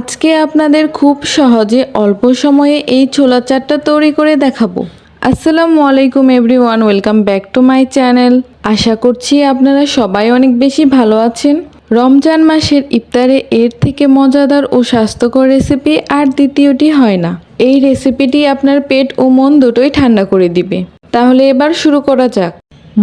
আজকে আপনাদের খুব সহজে অল্প সময়ে এই ছোলা চাটটা তৈরি করে দেখাবো। আসসালামু আলাইকুম everyone, welcome back to my channel. আশা করছি আপনারা সবাই অনেক বেশি ভালো আছেন। রমজান মাসের ইফতারে এর থেকে মজাদার ও স্বাস্থ্যকর রেসিপি আর দ্বিতীয়টি হয় না। এই রেসিপিটি আপনার পেট ও মন দুটোই ঠান্ডা করে দিবে। তাহলে এবার শুরু করা যাক।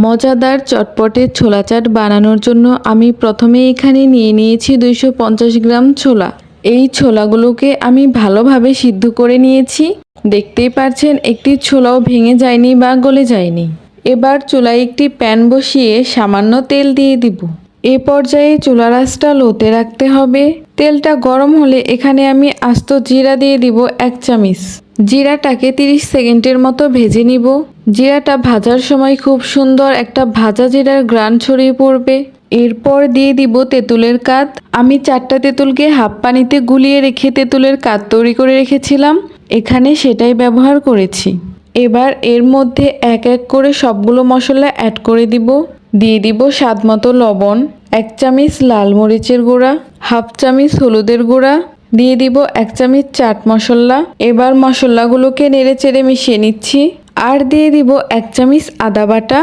মজাদার চটপটে ছোলা চাট বানানোর জন্য আমি প্রথমে এখানে নিয়ে নিয়েছি দুইশো পঞ্চাশ গ্রাম ছোলা। এই ছোলাগুলোকে আমি ভালোভাবে সিদ্ধ করে নিয়েছি। দেখতেই পাচ্ছেন একটি ছোলাও ভেঙে যায়নি বা গলে যায়নি। এবার চুলায় একটি প্যান বসিয়ে সামান্য তেল দিয়ে দিব। এ পর্যায়ে চুলা রাসটা লোতে রাখতে হবে। তেলটা গরম হলে এখানে আমি আস্ত জিরা দিয়ে দিব এক চামিচ। জিরাটাকে 30 সেকেন্ডের মতো ভেজে নিব। জিরাটা ভাজার সময় খুব সুন্দর একটা ভাজা জিরার গ্রান ছড়িয়ে পড়বে। এরপর দিয়ে দিব তেঁতুলের কাত। আমি চারটা তেঁতুলকে হাফ পানিতে গুলিয়ে রেখে তেঁতুলের কাত তৈরি করে রেখেছিলাম। এখানে সেটাই ব্যবহার করেছি। এবার এর মধ্যে এক এক করে সবগুলো মশলা অ্যাড করে দিব। দিয়ে দিব স্বাদ মতো লবণ, এক চামচ লাল মরিচের গুঁড়া, হাফ চামচ হলুদের গুঁড়া, দিয়ে দিব এক চামচ চাট মশলা। এবার মশলাগুলোকে নেড়ে চেড়ে মিশিয়ে নিচ্ছি। আর দিয়ে দিব এক চামচ আদা বাটা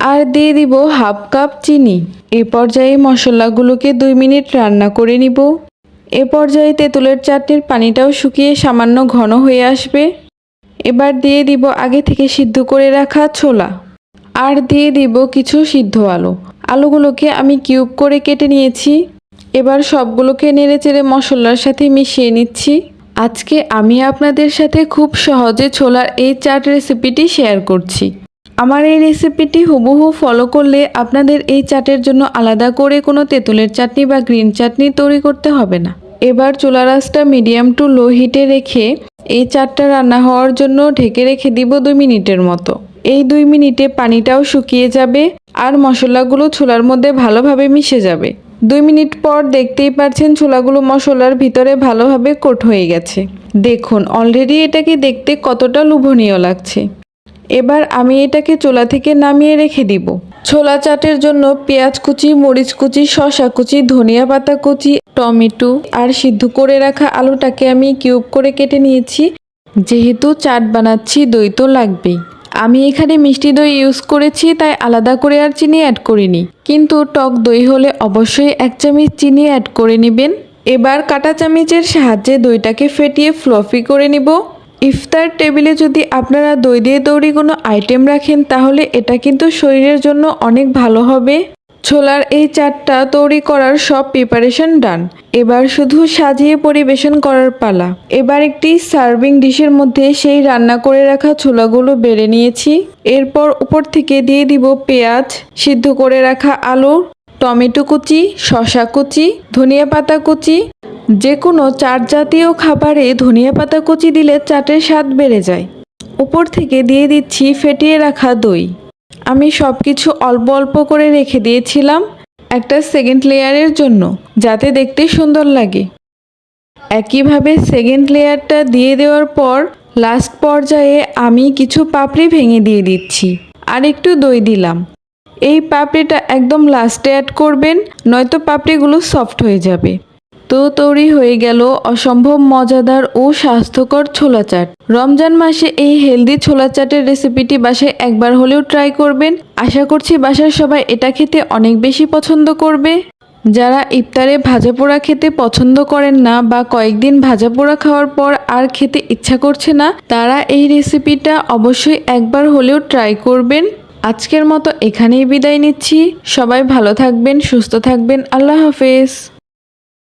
আর দিয়ে দিব হাফ কাপ চিনি। এ পর্যায়ে মশলাগুলোকে দুই মিনিট রান্না করে নিব। এ পর্যায়ে তেঁতুলের চাটনির পানিটাও শুকিয়ে সামান্য ঘন হয়ে আসবে। এবার দিয়ে দিব আগে থেকে সিদ্ধ করে রাখা ছোলা। আর দিয়ে দিব কিছু সিদ্ধ আলু। আলুগুলোকে আমি কিউব করে কেটে নিয়েছি। এবার সবগুলোকে নেড়ে চেড়ে মশলার সাথে মিশিয়ে নিচ্ছি। আজকে আমি আপনাদের সাথে খুব সহজে ছোলার এই চাট রেসিপিটি শেয়ার করছি। আমার এই রেসিপিটি হুবহু ফলো করলে আপনাদের এই চাটের জন্য আলাদা করে কোনো তেঁতুলের চাটনি বা গ্রিন চাটনি তৈরি করতে হবে না। এবার চুলা রাসটা মিডিয়াম টু লো হিটে রেখে এই চাটটা রান্না হওয়ার জন্য ঢেকে রেখে দিব দুই মিনিটের মতো। এই দুই মিনিটে পানিটাও শুকিয়ে যাবে আর মশলাগুলো ছোলার মধ্যে ভালোভাবে মিশে যাবে। দুই মিনিট পর দেখতেই পাচ্ছেন ছোলাগুলো মশলার ভিতরে ভালোভাবে কোট হয়ে গেছে। দেখুন অলরেডি এটাকে দেখতে কতটা লোভনীয় লাগছে। এবার আমি এটাকে চোলা থেকে নামিয়ে রেখে দিব। ছোলা চাটের জন্য পেঁয়াজ কুচি, মরিচ কুচি, শসা কুচি, ধনিয়া পাতা কুচি, টমেটো আর সিদ্ধ করে রাখা আলুটাকে আমি কিউব করে কেটে নিয়েছি। যেহেতু চাট বানাচ্ছি, দই তো লাগবেই। আমি এখানে মিষ্টি দই ইউজ করেছি, তাই আলাদা করে আর চিনি অ্যাড করিনি। কিন্তু টক দই হলে অবশ্যই এক চামচ চিনি অ্যাড করে নেবেন। এবার কাটা চামচের সাহায্যে দইটাকে ফেটিয়ে ফ্লফি করে নিব। ইফতার টেবিলে যদি আপনারা দই দিয়ে তৈরি কোনো আইটেম রাখেন, তাহলে এটা কিন্তু শরীরের জন্য অনেক ভালো হবে। ছোলার এই চাটটা তৈরি করার সব প্রিপারেশন ডান এবার শুধু সাজিয়ে পরিবেশন করার পালা। এবার একটি সার্ভিং ডিশের মধ্যে সেই রান্না করে রাখা ছোলাগুলো বেড়ে নিয়েছি। এরপর উপর থেকে দিয়ে দিব পেঁয়াজ, সিদ্ধ করে রাখা আলু, টমেটো কুচি শশা কুচি, ধনিয়া পাতা কুচি যে কোনো চাট জাতীয় খাবারে ধনিয়া পাতা কুচি দিলে চাটের স্বাদ বেড়ে যায়। উপর থেকে দিয়ে দিচ্ছি ফেটিয়ে রাখা দই। আমি সব কিছু অল্প অল্প করে রেখে দিয়েছিলাম একটা সেকেন্ড লেয়ারের জন্য, যাতে দেখতে সুন্দর লাগে। একইভাবে সেকেন্ড লেয়ারটা দিয়ে দেওয়ার পর লাস্ট পর্যায়ে আমি কিছু পাপড়ি ভেঙে দিয়ে দিচ্ছি, আর একটু দই দিলাম। এই পাপড়িটা একদম লাস্টে অ্যাড করবেন, নয়তো পাপড়িগুলো সফট হয়ে যাবে। তো তৈরি হয়ে গেল অসম্ভব মজাদার ও স্বাস্থ্যকর ছোলা চাট। রমজান মাসে এই হেলদি ছোলা চাটের রেসিপিটি বাসায় একবার হলেও ট্রাই করবেন। আশা করছি বাসার সবাই এটা খেতে অনেক বেশি পছন্দ করবে। যারা ইফতারে ভাজা পোড়া খেতে পছন্দ করেন না বা কয়েকদিন ভাজা পোড়া খাওয়ার পর আর খেতে ইচ্ছা করছে না, তারা এই রেসিপিটা অবশ্যই একবার হলেও ট্রাই করবেন। আজকের মতো এখানেই বিদায় নিচ্ছি। সবাই ভালো থাকবেন, সুস্থ থাকবেন। আল্লাহ হাফেজ।